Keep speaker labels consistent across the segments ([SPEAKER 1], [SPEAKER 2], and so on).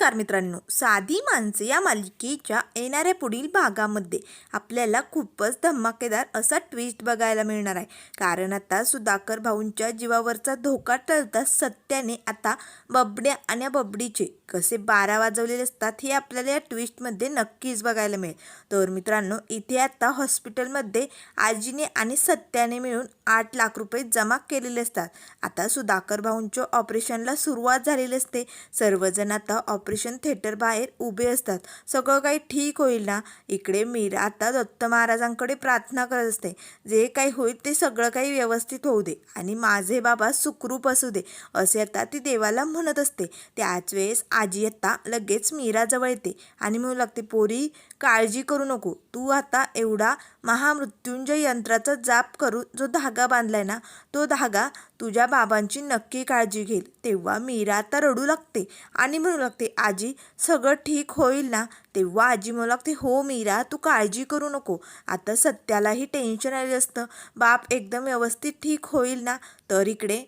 [SPEAKER 1] नमस्कार मित्रांनो. साधी माणसे या मालिकेच्या येणाऱ्या पुढील भागामध्ये आपल्याला खूपच धमाकेदार असा ट्विस्ट बघायला मिळणार आहे. कारण आता सुधाकर भाऊंच्या जीवावरचा धोका टळता सत्याने आता बबड्या आणि बबडीचे कसे बारा वाजवलेले असतात हे आपल्याला या ट्विस्टमध्ये नक्कीच बघायला मिळेल. तर मित्रांनो इथे आता हॉस्पिटलमध्ये आजीने आणि सत्याने मिळून आठ लाख रुपये जमा केलेले असतात. आता सुधाकर भाऊंच्या ऑपरेशनला सुरुवात झालेली असते. सर्वजण आता ऑपरे ऑपरेशन थिएटर बाहेर उभे असतात. सगळं काही ठीक होईल ना? इकडे मीरा आता दत्त महाराजांकडे प्रार्थना करत असते. जे काही होईल ते सगळं काही व्यवस्थित होऊ दे आणि माझे बाबा सुखरूप असू दे असे आता ती देवाला म्हणत असते. त्याच वेळेस आजी आता लगेच मीराजवळ येते आणि म्हणू लागते पोरी काळजी करू नको. तू आता एवढा महामृत्युंजय यंत्राचा जाप करून जो धागा बांधलाय ना तो धागा तुझ्या बाबांची नक्की काळजी घेईल. तेव्हा मीरा आता रडू लागते आणि म्हणू लागते आजी सगळं ठीक होईल ना? तेव्हा आजी म्हणू लागते हो मीरा तू काळजी करू नको. आता सत्यालाही टेन्शन आली असतं. बाप एकदम व्यवस्थित ठीक होईल ना? तर इकडे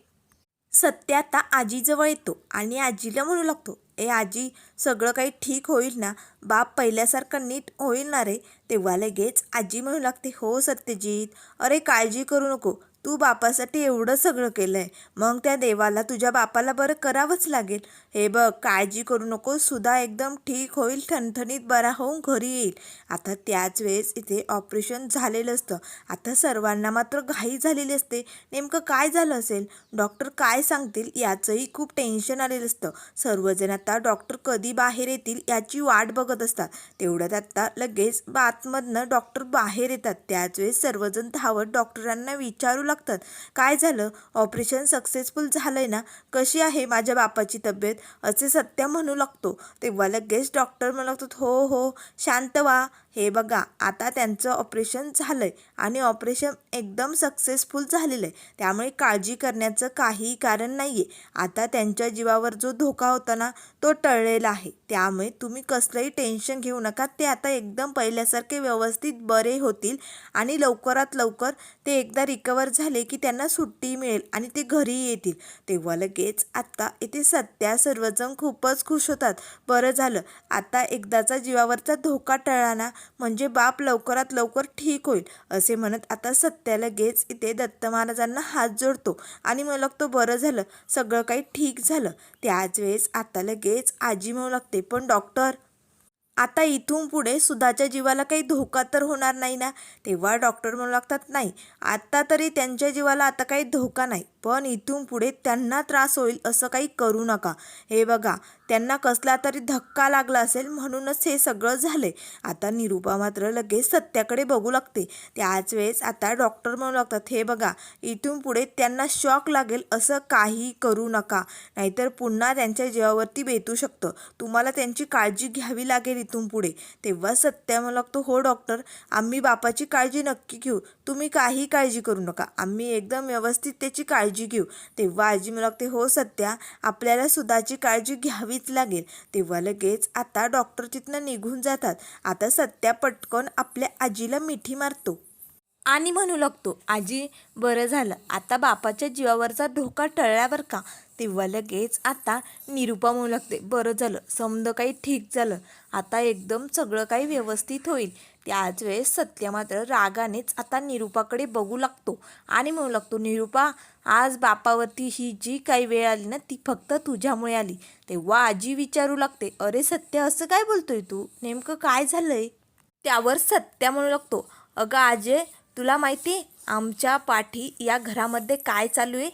[SPEAKER 1] सत्य आता आजीजवळ येतो आणि आजीला म्हणू लागतो ए आजी सगळं काही ठीक होईल ना? बाप पहिल्यासारखं नीट होईल ना रे? तेव्हा लगेच आजी म्हणू लागते हो सत्यजित अरे काळजी करू नको तू बापासाठी एवढं सगळं केलं आहे मग त्या देवाला तुझ्या बापाला बरं करावंच लागेल. हे बघ काळजी करू नको. सुद्धा एकदम ठीक होईल ठणठणीत बरा होऊन घरी येईल. आता त्याच वेळेस इथे ऑपरेशन झालेलं असतं. आता सर्वांना मात्र घाई झालेली असते. नेमकं काय झालं असेल? डॉक्टर काय सांगतील? याचंही खूप टेन्शन आलेलं असतं. सर्वजण आता डॉक्टर कधी बाहेर येतील याची वाट बघत असतात. तेवढ्यात आता लगेच बातमधनं डॉक्टर बाहेर येतात. त्याच वेळेस सर्वजण धावत डॉक्टरांना विचारू लागतात. काय झालं? ऑपरेशन सक्सेसफुल झालंय ना? कशी आहे माझ्या बापाची तब्येत? असे सत्य म्हणू लागतो. तेव्हा लगेच डॉक्टर म्हणू लागतात हो हो शांत व्हा. हे बघा आता त्यांचं ऑपरेशन झालं आहे आणि ऑपरेशन एकदम सक्सेसफुल झालेलं आहे. त्यामुळे काळजी करण्याचं काही कारण नाही आहे आता त्यांच्या जीवावर जो धोका होता ना तो टळलेला आहे. त्यामुळे तुम्ही कसलंही टेन्शन घेऊ नका. ते आता एकदम पहिल्यासारखे व्यवस्थित बरे होतील आणि लवकरात लवकर ते एकदा रिकवर झाले की त्यांना सुट्टी मिळेल आणि ते घरी येतील. तेव्हा लगेच आत्ता इथे सत्या सर्वजण खूपच खुश होतात. बरं झालं. आता एकदाचा जीवावरचा धोका टळला ना म्हणजे बाप लवकरात लवकर ठीक होईल असे म्हणत आता सत्या लगेच इथे दत्त महाराजांना हात जोडतो. आणि मग लागतो बरं झालं सगळं काही ठीक झालं. त्याच वेळेस आता लगेच आजी म्हणू लागते पण डॉक्टर आता इथून पुढे सुधाच्या जीवाला काही धोका तर होणार नाही ना? तेव्हा डॉक्टर म्हणू लागतात नाही आत्ता तरी त्यांच्या जीवाला आता काही धोका नाही पण इथून पुढे त्यांना त्रास होईल असं काही करू नका. हे बघा त्यांना कसला तरी धक्का लागला असेल म्हणूनच हे सगळं झालंय. आता निरूपा मात्र लगेच सत्याकडे बघू लागते. त्याच वेळेस आता डॉक्टर म्हणू लागतात हे बघा इथून पुढे त्यांना शॉक लागेल असं काही करू नका. नाहीतर पुन्हा त्यांच्या जीवावरती बेतू शकतं. तुम्हाला त्यांची काळजी घ्यावी लागेल इथून पुढे. तेव्हा सत्या म्हणू लागतो हो डॉक्टर आम्ही बापाची काळजी नक्की घेऊ. तुम्ही काही काळजी करू नका. आम्ही एकदम व्यवस्थित त्याची काळजी घेऊ. तेव्हा आजी म्हणू लागते हो सत्या आपल्याला सुधाची काळजी घ्यावी घ्यावीच लागेल. तेव्हा लगेच आता डॉक्टर तिथनं निघून जातात. आता सत्या पटकन आपल्या आजीला मिठी मारतो. आणि म्हणू लागतो आजी बरं झालं. आता बापाच्या जीवावरचा धोका टळल्यावर का? तेव्हा लगेच आता निरूपा म्हणू लागते बरं झालं समद काही ठीक झालं आता एकदम सगळं काही व्यवस्थित होईल. त्याच वेळेस सत्य मात्र रागानेच आता निरूपाकडे बघू लागतो आणि म्हणू लागतो निरूपा आज बापावरती ही जी काही वेळ आली ना ती फक्त तुझ्यामुळे आली. तेव्हा आजी विचारू लागते अरे सत्य असं काय बोलतोय तू? नेमकं काय झालंय? त्यावर सत्या म्हणू लागतो अगं आजे तुला माहिती आमच्या पाठी या घरामध्ये काय चालू आहे?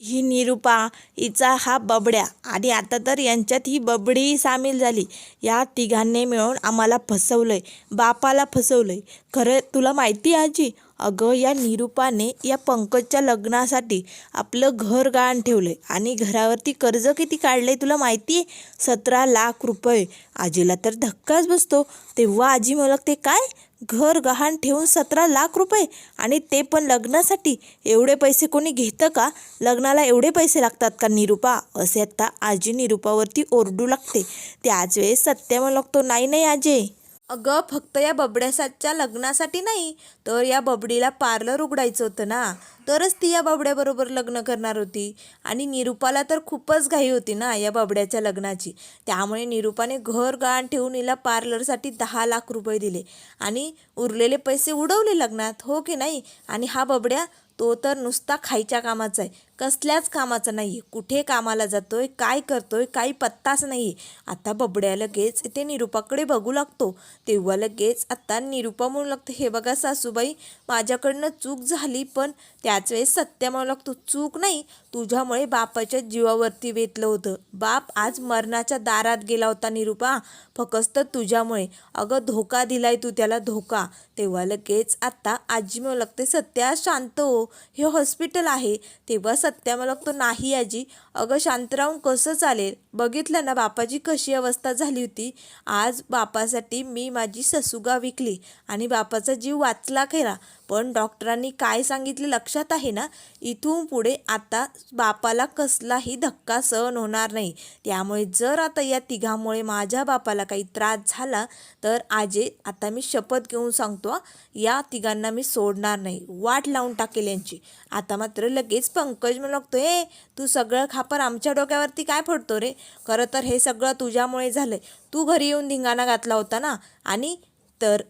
[SPEAKER 2] ही निरूपा हिचा हा बबड्या. आणि आता तर यांच्यात ही बबडी सामील झाली. या तिघांनी मिळून आम्हाला फसवलंय. बापाला फसवलंय. खरं तुला माहिती आहे आजी? अगं या निरूपाने या पंकजच्या लग्नासाठी आपलं घर गहाण ठेवलंय. आणि घरावरती कर्ज किती काढलं आहे तुला माहिती? आहे सतरा लाख रुपये. आजीला तर धक्काच बसतो. तेव्हा आजी मला ते काय? घर गहाण ठेवून सतरा लाख रुपये आणि ते पण लग्नासाठी. एवढे पैसे कोणी घेतं का? लग्नाला एवढे पैसे लागतात का निरूपा? असे आता आजी निरूपावरती ओरडू लागते. त्याच वेळेस सत्य मला लागतो नाही नाही आजे.
[SPEAKER 1] अगं फक्त या बबड्यासाच्या लग्नासाठी नाही तर या बबडीला पार्लर उघडायचं होतं ना. तरच ती या बबड्याबरोबर लग्न करणार होती. आणि निरूपाला तर खूपच घाई होती ना या बबड्याच्या लग्नाची. त्यामुळे निरूपाने घर गहाण ठेवून हिला पार्लरसाठी दहा लाख रुपये दिले. आणि उरलेले पैसे उडवले लग्नात हो की नाही? आणि हा बबड्या तो तर नुसता खायच्या कामाचा आहे. कसल्याच कामाचा नाही आहे कुठे कामाला जातोय काय करतोय काही पत्ताच नाही आहे आता बबड्या लगेच ते निरूपाकडे बघू लागतो. तेव्हा लगेच आता निरूपा म्हणू लागतं हे बघा सासूबाई माझ्याकडनं चूक झाली पण त्याच वेळेस सत्य म्हणू लागतो चूक नाही तुझ्यामुळे बापाच्या जीवावरती वेतलं होतं. बाप आज मरणाच्या दारात गेला होता निरूपा. फक्त तुझ्यामुळे. अगं धोका दिलाय तू त्याला धोका. तेव्हा लगेच आता आजी म्हणू लागते सत्या शांत हो. हे हॉस्पिटल आहे. तेव्हा सत्या मला लागतो नाही आजी. अगं शांत राहून कसं चालेल? बघितलं ना बापाची कशी अवस्था झाली होती? आज बापासाठी मी माझी ससुगा विकली आणि बापाचा जीव वाचला खरा. पण डॉक्टरांनी काय सांगितले लक्षात आहे ना? इथून पुढे आता बापाला कसलाही धक्का सहन होणार नाही. त्यामुळे जर आता या तिघामुळे माझ्या बापाला काही त्रास झाला तर आजे आता मी शपथ घेऊन सांगतो या तिघांना मी सोडणार नाही. वाट लावून टाकेल यांची. आता मात्र लगेच पंकज म्हणू लागतो ए तू सगळं खापर आमच्या डोक्यावरती काय पडतो रे? खरं तर हे सगळं तुझ्यामुळे झालं तू घरी येऊन धिंगाणा घातला होता ना? आणि तर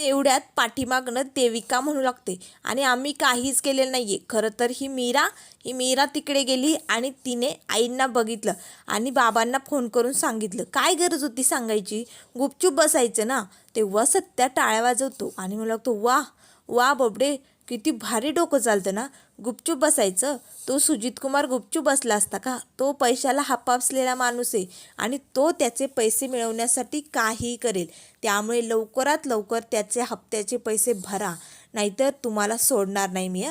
[SPEAKER 1] तेवढ्यात पाठीमागणं देविका म्हणू लागते. आणि आम्ही काहीच केलेलं नाही आहे खरं तर ही मीरा ही मीरा तिकडे गेली आणि तिने आईंना बघितलं आणि बाबांना फोन करून सांगितलं. काय गरज होती सांगायची? गुपचूप बसायचं ना? तेव्हा सत्या टाळ्या वाजवतो आणि म्हणू लागतो वा वा बबडे किती भारी डोकं चालतं ना. गुपचूप बसायचं. तो सुजित कुमार गुपचूप बसला असता का? तो पैशाला हापासलेला माणूस आहे आणि तो त्याचे पैसे मिळवण्यासाठी काहीही करेल. त्यामुळे लवकरात लवकर त्याचे हप्त्याचे पैसे भरा. नाहीतर तुम्हाला सोडणार नाही मी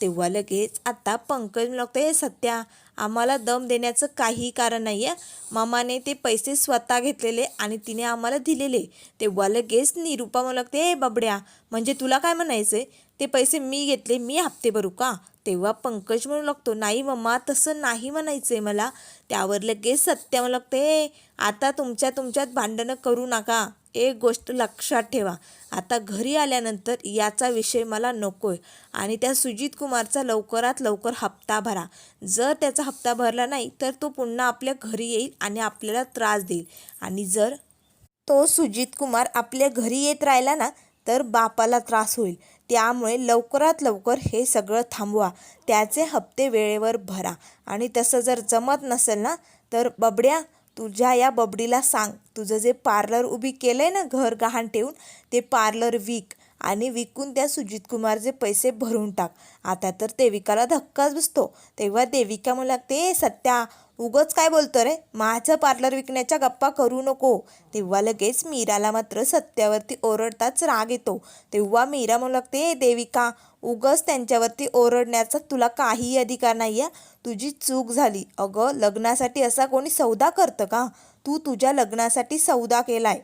[SPEAKER 1] तेव्हा लगेच आता पंकज लागतो हे सत्या आम्हाला दम देण्याचं काही कारण नाही आहे मामाने ते पैसे स्वतः घेतलेले आणि तिने आम्हाला दिलेले. तेव्हा लगेच निरूपा मला लागते हे बबड्या म्हणजे तुला काय म्हणायचं आहे ते पैसे मी घेतले मी हप्ते भरू का? तेव्हा पंकज म्हणू लागतो नाही मम्मा तसं नाही म्हणायचं आहे मला. त्यावर लगेच सत्या म्हणू लागते आता तुमच्या तुमच्यात भांडणं करू नका. एक गोष्ट लक्षात ठेवा. आता घरी आल्यानंतर याचा विषय मला नको आहे आणि त्या सुजित कुमारचा लवकरात लवकर हप्ता भरा. जर त्याचा हप्ता भरला नाही तर तो पुन्हा आपल्या घरी येईल आणि आपल्याला त्रास देईल. आणि जर तो सुजित कुमार आपल्या घरी येत राहिला ना तर बापाला त्रास होईल. त्यामुळे लवकरात लवकर हे सगळं थांबवा. त्याचे हप्ते वेळेवर भरा. आणि तसं जर जमत नसेल ना तर बबड्या तुझ्या या बबडीला सांग. तुझं जे पार्लर उभी केलं आहे ना घर गहाण ठेवून ते पार्लर विक आणि विकून त्या सुजित कुमारचे पैसे भरून टाक. आता तर देविकाला धक्काच बसतो. तेव्हा देविका मला लागते सत्या उगच काय बोलतो रे? माझं पार्लर विकण्याच्या गप्पा करू नको. तेव्हा लगेच मीराला मात्र सत्यावरती ओरडताच राग येतो. तेव्हा मीरा म्हणू लागते देविका उगच त्यांच्यावरती ओरडण्याचा तुला काही अधिकार नाही आहे तुझी चूक झाली. अगं लग्नासाठी असा कोणी सौदा करतं का? तू तुझ्या लग्नासाठी सौदा केलाय.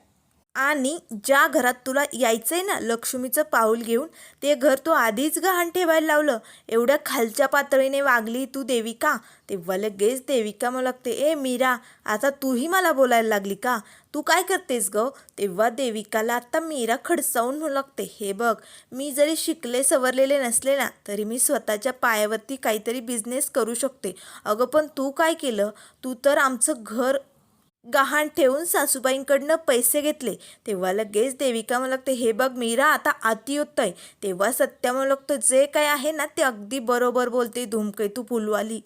[SPEAKER 1] आणि ज्या घरात तुला यायचं आहे ना लक्ष्मीचं पाऊल घेऊन ते घर तू आधीच गहाण ठेवायला लावलं. एवढ्या खालच्या पातळीने वागली तू देविका. तेव्हा लगेच देविका मला लागते ए मीरा आता तूही मला बोलायला लागली का? तू काय करतेस ग? तेव्हा देविकाला आता मीरा खडसावून म्हणू लागते हे बघ मी जरी शिकले सवरलेले नसले ना तरी मी स्वतःच्या पायावरती काहीतरी बिझनेस करू शकते. अगं पण तू काय केलं? तू तर आमचं घर गहाण ठेवून सासूबाईंकडनं पैसे घेतले. तेव्हा लगेच देविका मला लागते हे बघ मीरा आता अति आहे तेव्हा सत्या मला जे काय आहे ना ते अगदी बरोबर बोलते धूमकेतू फुलवाली.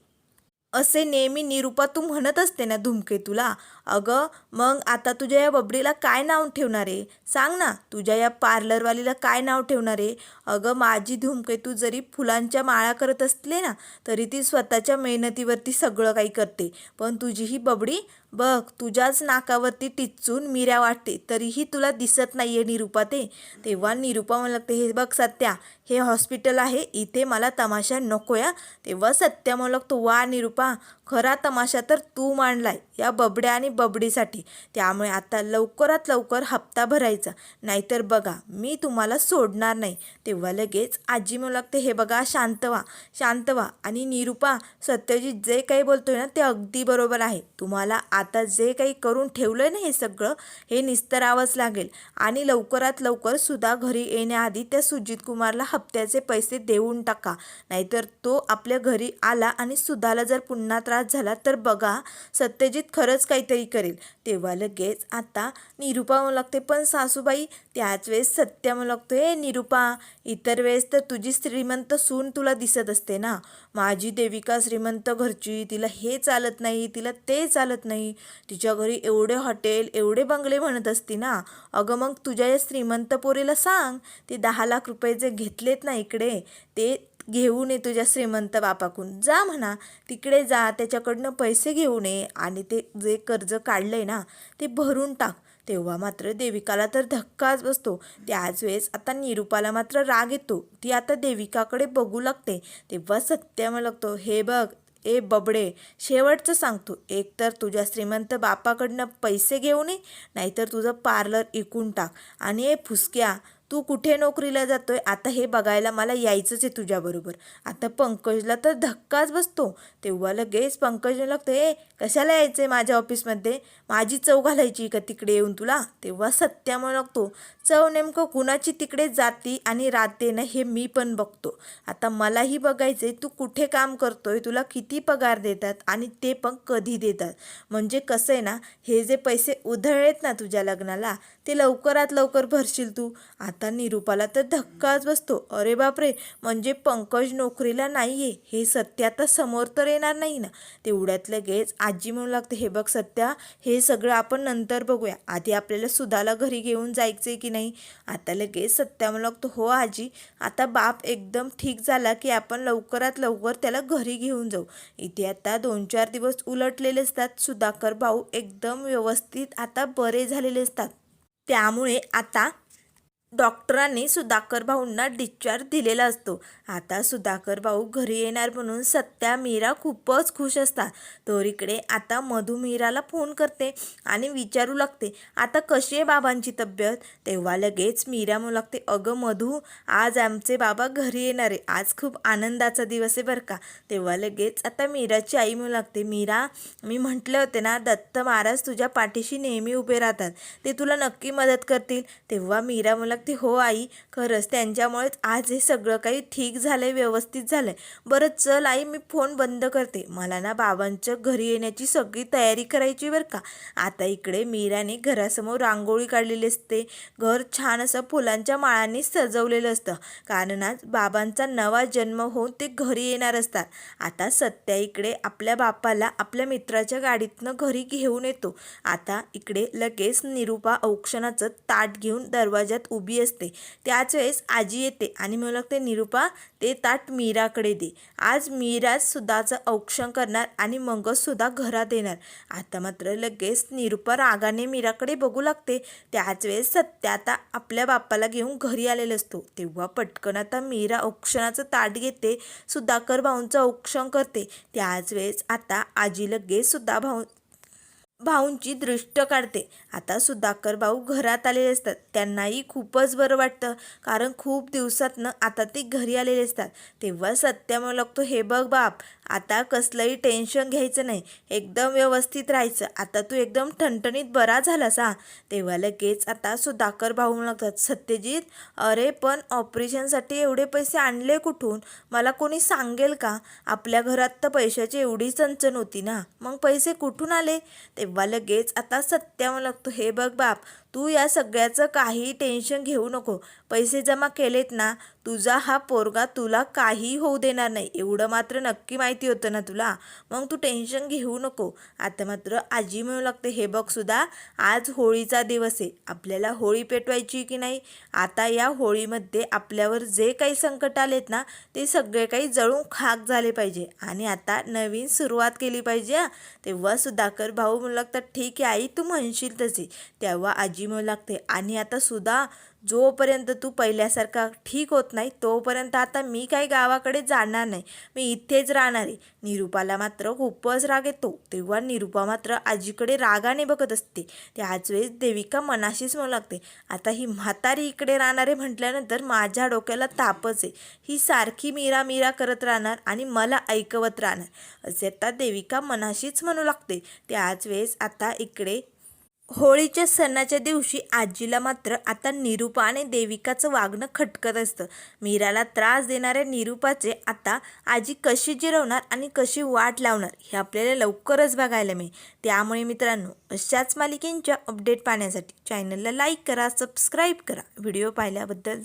[SPEAKER 1] असे नेहमी निरूपा तू म्हणत असते ना धूमकेतूला अगं मग आता तुझ्या या बबडीला काय नाव ठेवणार आहे? सांग ना तुझ्या या पार्लरवालीला काय नाव ठेवणार आहे? अगं माझी धूमकेतू जरी फुलांच्या माळा करत असले ना तरी ती स्वतःच्या मेहनतीवरती सगळं काही करते. पण तुझी ही बबडी बघ तुझ्याच नाकावरती टिचून मिऱ्या वाटते तरीही तुला दिसत नाही आहे निरूपा ते. तेव्हा निरूपा मला लागते हे बघ सत्या हे हॉस्पिटल आहे इथे मला तमाशा नको या तेव्हा सत्या मला लागतो वा निरूपा खरा तमाशा तर तू मांडलाय. या बबड्या आणि बबडीसाठी. त्यामुळे आता लवकरात लवकर हप्ता भरायचा. नाहीतर बघा मी तुम्हाला सोडणार नाही. तेव्हा लगेच आजी म्हणू लागते हे बघा शांत व्हा शांत व्हा आणि निरुपा सत्यजित जे काही बोलतोय ना ते अगदी बरोबर आहे. तुम्हाला आता जे काही करून ठेवलंय ना हे सगळं हे निस्तरावंच लागेल. आणि लवकरात लवकर सुद्धा घरी येण्याआधी त्या सुजित कुमारला हप्त्याचे पैसे देऊन टाका. नाहीतर तो आपल्या घरी आला आणि सुधाला जर पुन्हा त्रास झाला तर बघा सत्यजित खरंच काहीतरी करेल. तेव्हा लगेच आता निरुपा म्हणू लागते पण सासूबाई त्याच वेळेस सत्या म्हणू लागतो हे निरुपा इतर वेळेस तर तुझी श्रीमंत सून तुला दिसत असते ना. माझी देविका श्रीमंत घरची तिला हे चालत नाही तिला ते चालत नाही. तिच्या घरी एवढे हॉटेल एवढे बंगले म्हणत असते ना. अगं मग तुझ्या या श्रीमंत पोरीला सांग ते दहा लाख रुपये जे घेतलेत ना इकडे ते घेऊन ये तुझ्या श्रीमंत बापाकडून. जा म्हणा तिकडे जा त्याच्याकडनं पैसे घेऊन ये. आणि ते जे कर्ज काढलंय ना ते भरून टाक. तेव्हा मात्र देविकाला तर धक्काच बसतो. त्याच वेळेस आता निरुपाला मात्र राग येतो. ती आता देविकाकडे बघू लागते. तेव्हा सत्य लागतो हे बघ ए बबडे शेवटचं सांगतो. एक तर तुझ्या श्रीमंत बापाकडनं पैसे घेऊन ये नाहीतर तुझं पार्लर इकून टाक. आणि ए फुसक्या तू कुठे नोकरीला जातोय? आता हे बघायला मला यायचंच आहे तुझ्याबरोबर आता पंकजला तर धक्काच बसतो. तेव्हा लगेच पंकजला लागतं ए कशाला यायचं आहे माझ्या ऑफिसमध्ये? माझी चव घालायची का तिकडे येऊन तुला? तेव्हा सत्या म्हणू लागतो चव नेमकं कुणाची तिकडे जाती आणि राहते ना हे मी पण बघतो. आता मलाही बघायचं तू कुठे काम करतोय? तुला किती पगार देतात आणि ते पण कधी देतात? म्हणजे कसं आहे ना हे जे पैसे उधळलेत ना तुझ्या लग्नाला ते लवकरात लवकर भरशील तू. आता निरूपाला तर धक्काच बसतो. अरे बापरे म्हणजे पंकज नोकरीला नाही आहे हे सत्य आता समोर तर येणार नाही ना? तेवढ्यात लगेच आजी म्हणू लागते हे बघ सत्या हे सगळं आपण नंतर बघूया. आधी आपल्याला सुधाला घरी घेऊन जायचं आहे की नाही? आता लगेच सत्या म्हणू लागतो हो आजी आता बाप एकदम ठीक झाला की आपण लवकरात लवकर त्याला घरी घेऊन जाऊ. इथे आता दोन चार दिवस उलटलेले असतात. सुधाकर भाऊ एकदम व्यवस्थित आता बरे झालेले असतात. त्यामुळे आता डॉक्टरांनी सुधाकर भाऊंना डिस्चार्ज दिलेला असतो. आता सुधाकर भाऊ घरी येणार म्हणून सत्या मीरा खूपच खुश असतात. तर इकडे आता मधु मीराला फोन करते आणि विचारू लागते आता कशी आहे बाबांची तब्येत? तेव्हा लगेच मीरा म्हणू लागते अगं मधू आज आमचे बाबा घरी येणार आहे. आज खूप आनंदाचा दिवस आहे बरं का. तेव्हा लगेच आता मीराची आई म्हणू लागते मीरा मी म्हटले होते ना दत्त महाराज तुझ्या पाठीशी नेहमी उभे राहतात. ते तुला नक्की मदत करतील. तेव्हा मीरा म्हणू लागते हो आई खरंच त्यांच्यामुळेच आज हे सगळं काही ठीक झालंय व्यवस्थित झालंय. बरं चल आई मी फोन बंद करते. मला ना बाबांच्या घरी येण्याची सगळी तयारी करायची बरं का. आता इकडे मीराने घरासमोर रांगोळी काढलेली असते. घर छान असं फुलांच्या माळांनी सजवलेलं असतं. कारण आज बाबांचा नवा जन्म होऊन ते घरी येणार असतात. आता सत्या इकडे आपल्या बापाला आपल्या मित्राच्या गाडीतनं घरी घेऊन येतो. आता इकडे लगेच निरुपा औक्षणाचं ताट घेऊन दरवाजात उभी असते. त्याच वेळेस आजी येते आणि म्हणू लागते निरुपा ते ताट मीराकडे दे. आज मीराज सुद्धाचं औक्षण करणार आणि मंगसुद्धा घरात येणार. आता मात्र लगेच निरुपा रागाने मीराकडे बघू लागते. त्याच वेळेस सत्या आता आपल्या बाप्पाला घेऊन घरी आलेला असतो. तेव्हा पटकन आता मीरा औक्षणाचं ताट घेते सुधाकर भाऊंचं औक्षण करते. त्याच वेळेस आता आजी लगेच सुद्धा भाऊ भाऊंची दृष्ट काढते. आता सुधाकर भाऊ घरात आलेले असतात. त्यांनाही खूपच बरं वाटतं. कारण खूप दिवसातनं आता ते घरी आलेले असतात. तेव्हा सत्य म्हणू लागतो हे बघ बाप आता कसलंही टेन्शन घ्यायचं नाही. एकदम व्यवस्थित राहायचं. आता तू एकदम ठणठणीत बरा झालास हा. तेव्हा लगेच आता सुधाकर भाऊ म्हणू लागतात सत्यजित अरे पण ऑपरेशनसाठी एवढे पैसे आणले कुठून? मला कोणी सांगेल का? आपल्या घरात तर पैशाची एवढी चणचण होती ना. मग पैसे कुठून आले? तेव्हा लगेच आता सत्यावं लागतो. हे बघ बाप तू या सगळ्याचं काही टेन्शन घेऊ नको. पैसे जमा केलेत ना तुझा हा पोरगा तुला काही होऊ देणार नाही. एवढं मात्र नक्की माहिती होतं ना तुला. मग तू टेन्शन घेऊ नको. आता मात्र आजी मिळू लागते हे बघ सुद्धा आज होळीचा दिवस आहे. आपल्याला होळी पेटवायची की नाही? आता या होळीमध्ये आपल्यावर जे काही संकट आलेत ना ते सगळे काही जळून खाक झाले पाहिजे. आणि आता नवीन सुरुवात केली पाहिजे तेव्हा सुधाकर भाऊ म्हणू लागतात ठीक आहे आई तू म्हणशील तसे. तेव्हा आजी काळजी मिळू लागते. आणि आता सुद्धा जोपर्यंत तू पहिल्यासारखा ठीक होत नाही तोपर्यंत आता मी काही गावाकडे जाणार नाही. मी इथेच राहणार. आहे निरूपाला मात्र खूपच राग येतो. तेव्हा निरूपा मात्र आजीकडे रागाने बघत असते. त्याच वेळेस देविका मनाशीच म्हणू लागते. आता ही म्हातारी इकडे राहणारे म्हटल्यानंतर माझ्या डोक्याला तापच आहे. ही सारखी मीरा मीरा करत राहणार आणि मला ऐकवत राहणार. असे आता देविका मनाशीच म्हणू लागते. त्याच वेळेस आता इकडे होळीच्या सणाच्या दिवशी आजीला मात्र आता निरूपा आणि देविकाचं वागणं खटकत असतं. मीराला त्रास देणाऱ्या निरूपाचे आता आजी कशी जिरवणार आणि कशी वाट लावणार हे आपल्याला लवकरच बघायला मिळेल. त्यामुळे मित्रांनो अशाच मालिकेंच्या अपडेट पाहण्यासाठी चॅनलला लाईक करा सबस्क्राईब करा. व्हिडिओ पाहिल्याबद्दल